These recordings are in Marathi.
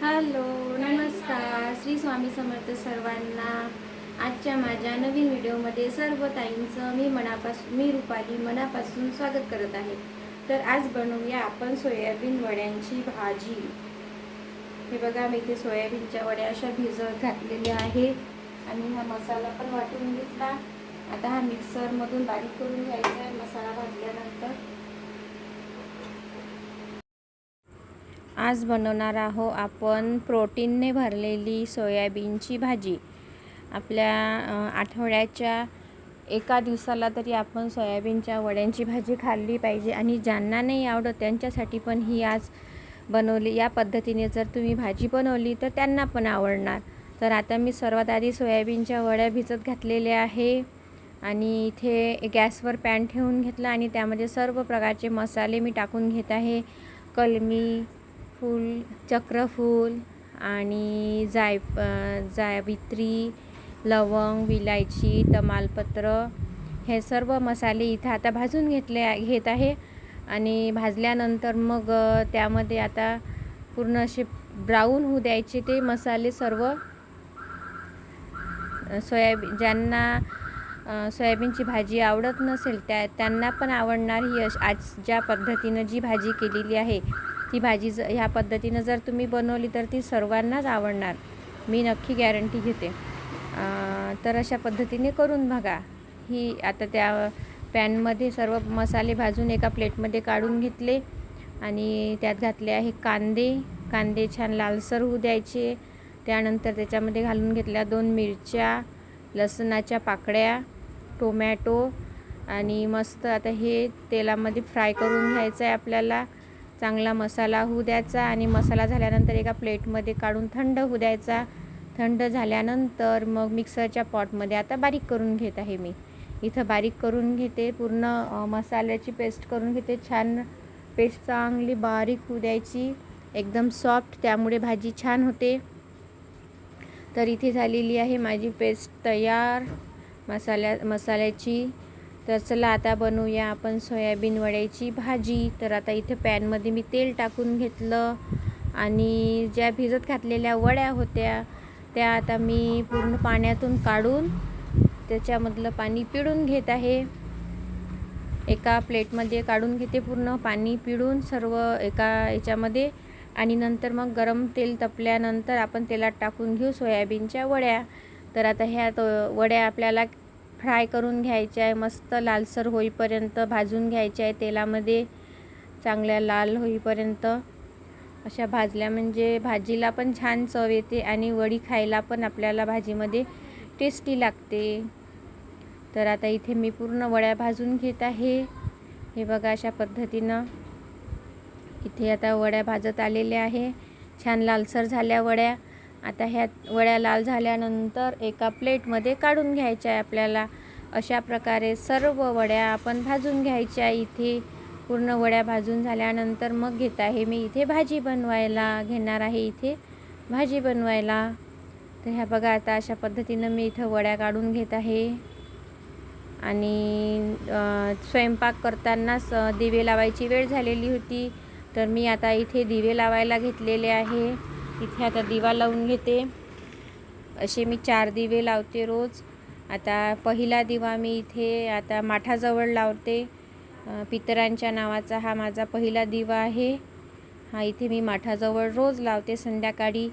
हॅलो नमस्कार. श्री स्वामी समर्थ सर्वांना. आजच्या माझ्या नवीन व्हिडिओमध्ये सर्व ताईंचं मी मनापासून मी रुपाली मनापासून स्वागत करत आहे. तर आज बनवूया आपण सोयाबीन वड्यांची भाजी. हे बघा मी इथे सोयाबीनच्या वड्या अशा भिजत घातलेल्या आहे आणि हा मसाला पण वाटून घेतला. आता हा मिक्सरमधून बारीक करून घ्यायचा आहे मसाला भाजल्यानंतर. आज बनवणार आहो आपण प्रोटीनने भरलेली सोयाबीनची भाजी. आपल्या आठवड्याच्या एका दिवसाला तरी आपण सोयाबीनच्या वड्यांची भाजी खाल्ली पाहिजे आणि ज्यांना नाही आवडत त्यांच्यासाठी पण ही आज बनवली. या पद्धतीने जर तुम्ही भाजी बनवली तर त्यांना पण आवडणार. तर आता मी सर्वात आधी सोयाबीनच्या वड्या भिजत घातलेल्या आहे आणि इथे गॅसवर पॅन ठेवून घेतला आणि त्यामध्ये सर्व प्रकारचे मसाले मी टाकून घेत आहे. कलमी फूल चक्रफूल आणि जाय जावित्री लवंग विलायची तमालपत्र हे सर्व मसाले इथं आता भाजून घेतले घेत आहे. आणि भाजल्यानंतर मग त्यामध्ये आता पूर्ण असे ब्राऊन होऊ द्यायचे ते मसाले सर्व. सोयाबीन ज्यांना सोयाबीनची भाजी आवडत नसेल त्या त्यांना पण आवडणार ही अश आज ज्या पद्धतीनं जी भाजी केलेली आहे ती भाजी ज ह्या पद्धतीनं जर तुम्ही बनवली तर ती सर्वांनाच आवडणार. मी नक्की गॅरंटी घेते. तर अशा पद्धतीने करून बघा. ही आता त्या पॅनमध्ये सर्व मसाले भाजून एका प्लेटमध्ये काढून घेतले आणि त्यात घातले आहे कांदे. कांदे छान लालसर होऊ द्यायचे. त्यानंतर त्याच्यामध्ये घालून घेतल्या दोन मिरच्या लसणाच्या पाकळ्या टोमॅटो आणि मस्त आता हे तेलामध्ये फ्राय करून घ्यायचं आहे आपल्याला. चांगला मसाला होऊ द्यायचा आणि मसाला झाल्यानंतर एका प्लेटमध्ये काढून थंड होऊ द्यायचा. थंड झाल्यानंतर मग मिक्सरच्या पॉटमध्ये आता बारीक करून घेत आहे मी. इथं बारीक करून घेते पूर्ण मसाल्याची पेस्ट करून घेते. छान पेस्ट चांगली बारीक होऊ द्यायची. एकदम सॉफ्ट त्यामुळे भाजी छान होते. तर इथे झालेली आहे माझी पेस्ट तयार. मसाल्या मसाल्याची तर चला आता बनवूया आपण सोयाबीन वड्याची भाजी. तर आता इथे पॅनमध्ये मी तेल टाकून घेतलं आणि ज्या भिजत घातलेल्या वड्या होत्या त्या आता मी पूर्ण पाण्यातून काढून त्याच्यामधलं पाणी पिळून घेत आहे. एका प्लेटमध्ये काढून घेते पूर्ण पाणी पिळून सर्व एका याच्यामध्ये. आणि नंतर मग गरम तेल तपल्यानंतर आपण तेलात टाकून घेऊ सोयाबीनच्या वड्या. तर आता ह्या तो वड्या आपल्याला फ्राय करून घ्यायचे आहे मस्त लालसर होईपर्यंत भाजून घ्यायचे आहे तेलामध्ये चांगल्या लाल होईपर्यंत. अशा भाजल्या म्हणजे भाजीला पण छान चव येते आणि वडी खायला पण आपल्याला भाजीमध्ये टेस्टी लागते. तर आता इथे मी पूर्ण वड्या भाजून घेत आहे. हे बघा अशा पद्धतीनं. इथे आता वड्या भाजत आलेल्या आहे. छान लालसर झाल्या वड्या. आता ह्या वड्या लाल झाल्यानंतर एका प्लेटमध्ये काढून घ्यायच्या आहे आपल्याला. अशा प्रकारे सर्व वड्या आपण भाजून घ्यायच्या इथे पूर्ण वड्या भाजून झाल्यानंतर मग घेत आहे मी इथे भाजी बनवायला घेणार आहे इथे भाजी बनवायला. तर ह्या बघा आता अशा पद्धतीनं मी इथं वड्या काढून घेत आहे. आणि स्वयंपाक करतानाच दिवे लावायची वेळ झालेली होती. तर मी आता इथे दिवे लावायला घेतलेले आहे. इथे आता दिवा लावून घेते. असे मी चार दिवे लावते रोज. आता पहिला दिवा मी इथे आता माठाजवळ लावते. पितरांच्या नावाचा हा माझा पहिला दिवा आहे. हा इथे मी माठाजवळ रोज लावते संध्याकाळी.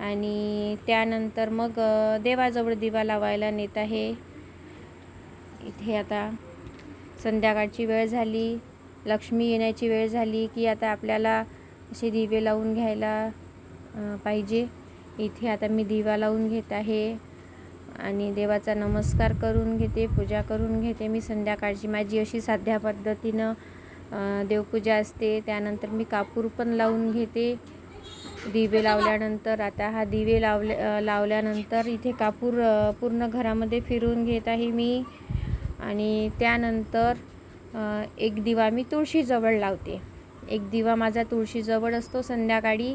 आणि त्यानंतर मग देवाजवळ दिवा लावायला नेत आहे. इथे आता संध्याकाळची वेळ झाली. लक्ष्मी येण्याची वेळ झाली की आता आपल्याला असे दिवे लावून घ्यायला पाहिजे. इथे आता मी दिवा लावून घेत आहे आणि देवाचा नमस्कार करून घेते पूजा करून घेते. मी संध्याकाळची माझी अशी साध्या पद्धतीनं देवपूजा असते. त्यानंतर मी कापूर पण लावून घेते. दिवे लावल्यानंतर आता हा दिवे लावले लावल्यानंतर इथे कापूर पूर्ण घरामध्ये फिरून घेत आहे मी. आणि त्यानंतर एक दिवा मी तुळशीजवळ लावते. एक दिवा माझा तुळशीजवळ असतो संध्याकाळी.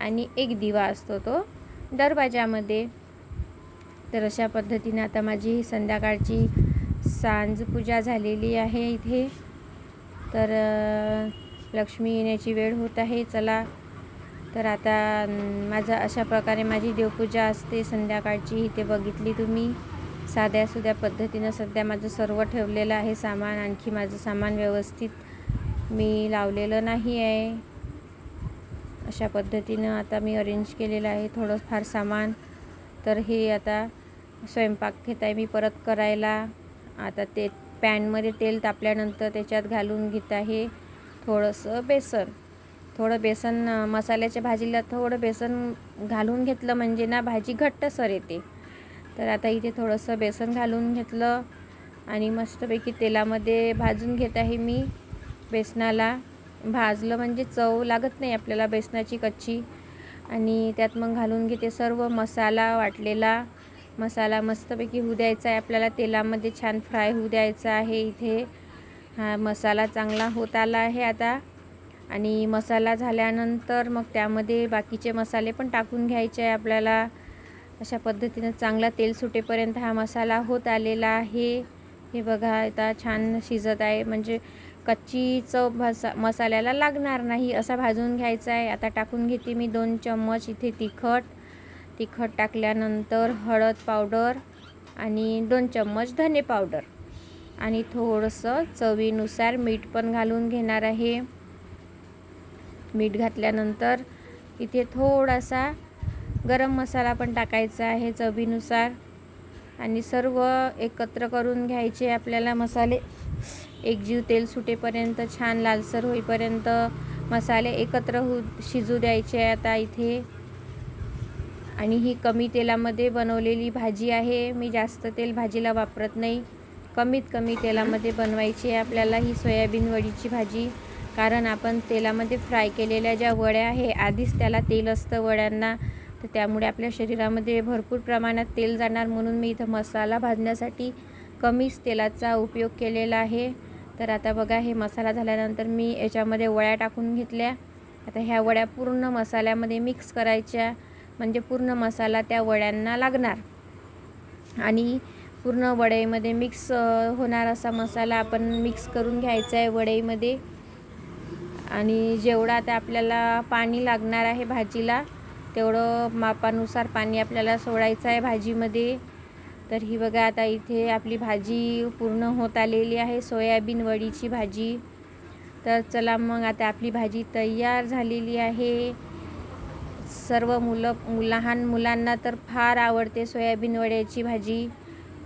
आणि एक दिवा असतो तो दरवाजामध्ये. तर अशा पद्धतीने आता माझी संध्याकाळची सांज पूजा झालेली आहे इथे. तर लक्ष्मी येण्याची वेळ होत आहे. चला. तर आता माझा अशा प्रकारे माझी देवपूजा असते संध्याकाळची. इथे बघितली तुम्ही. साध्या सुध्या पद्धतीनं सध्या माझं सर्व ठेवलेलं आहे सामान. आणखी माझं सामान व्यवस्थित मी लावलेलं नाही आहे. अशा पद्धतीनं आता मी अरेंज केलेलं आहे. थोडंफार सामान. तर हे आता स्वयंपाक घेत आहे मी परत करायला. आता ते पॅनमध्ये तेल तापल्यानंतर त्याच्यात घालून घेत आहे थोडंसं बेसन. थोडं बेसन मसाल्याच्या भाजीला थोडं बेसन घालून घेतलं म्हणजे ना भाजी घट्टसर येते. तर आता इथे थोडंसं बेसन घालून घेतलं आणि मस्तपैकी तेलामध्ये भाजून घेत आहे मी बेसनाला. भाजलं म्हणजे चव लागत नाही आपल्याला बेसनाची कच्ची. आणि त्यात मग घालून घेते सर्व मसाला वाटलेला. मसाला मस्तपैकी होऊ द्यायचा आहे. आपल्याला तेलामध्ये छान फ्राय होऊ द्यायचा आहे इथे. हा मसाला चांगला होत आला आहे आता. आणि मसाला झाल्यानंतर मग त्यामध्ये बाकीचे मसाले पण टाकून घ्यायचे आहे आपल्याला. अशा पद्धतीनं चांगला तेल सुटेपर्यंत हा मसाला होत आलेला आहे. हे बघा आता छान शिजत आहे. म्हणजे कच्ची चव भासा मसाल्याला लागणार नाही असा भाजून घ्यायचा आहे. आता टाकून घेते मी दोन चम्मच इथे तिखट. तिखट टाकल्यानंतर हळद पावडर आणि दोन चम्मच धने पावडर. आणि थोडंसं चवीनुसार मीठ पण घालून घेणार आहे. मीठ घातल्यानंतर इथे थोडासा गरम मसाला पण टाकायचा आहे चवीनुसार. आणि सर्व एकत्र करून घ्यायचे आपल्याला मसाले. एकजीव तेल सुटेपर्यंत छान लालसर होईपर्यंत मसाले एकत्र हो शिजू द्यायचे आता इथे. आणि ही कमी तेलामध्ये बनवलेली भाजी आहे. मी जास्त तेल भाजीला वापरत नाही. कमीत कमी तेलामध्ये बनवायची आहे आपल्याला ही सोयाबीन वडीची भाजी. कारण आपण तेलामध्ये फ्राय केलेल्या ज्या वड्या आहे आधीच त्याला तेल असतं वड्यांना. तर त्यामुळे आपल्या शरीरामध्ये भरपूर प्रमाणात तेल जाणार म्हणून मी इथं मसाला भाजण्यासाठी कमीच तेलाचा उपयोग केलेला आहे. तर आता बघा हे मसाला झाल्यानंतर मी याच्यामध्ये वड्या टाकून घेतल्या. आता ह्या वड्या पूर्ण मसाल्यामध्ये मिक्स करायच्या. म्हणजे पूर्ण मसाला त्या वड्यांना लागणार. आणि पूर्ण वडईमध्ये मिक्स होणार असा मसाला आपण मिक्स करून घ्यायचा आहे वडईमध्ये आणि जेवढं आता आपल्याला पाणी लागणार आहे भाजीला तेवढं मापानुसार पाणी आपल्याला सोडायचं आहे भाजीमध्ये. तर ही बघा आता इथे आपली भाजी पूर्ण होत आलेली आहे. सोयाबीन वडीची भाजी. तर चला मग आता आपली भाजी तयार झालेली आहे. सर्व मुलं लहान मुलांना तर फार आवडते सोयाबीन वड्याची भाजी.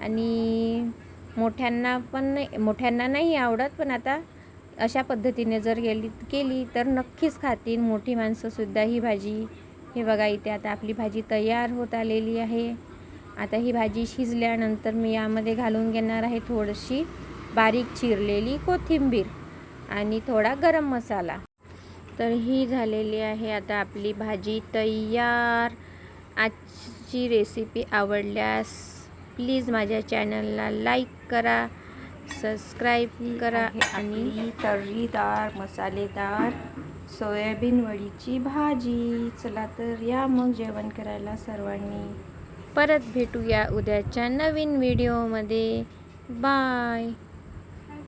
आणि मोठ्यांना पण नाही मोठ्यांना नाही आवडत पण आता अशा पद्धतीने जर गेली केली तर नक्कीच खातील. मोठी माणसंसुद्धा ही भाजी. हे बघा इथे आता आपली भाजी तयार होत आलेली आहे. आता ही भाजी शिजल्यानंतर मी यामध्ये घालून घेणार आहे थोडीशी बारीक चिरलेली कोथिंबीर आणि थोडा गरम मसाला. तर ही झालेली आहे आता आपली भाजी तयार. आजची रेसिपी आवडल्यास प्लीज माझ्या चॅनलला लाईक करा सबस्क्राईब करा आणि तर्रीदार मसालेदार सोयाबीन वडीची भाजी. चला तर या मग जेवण करायला सर्वांनी. परत भेटूया उद्याच्या नवीन व्हिडिओमध्ये. बाय.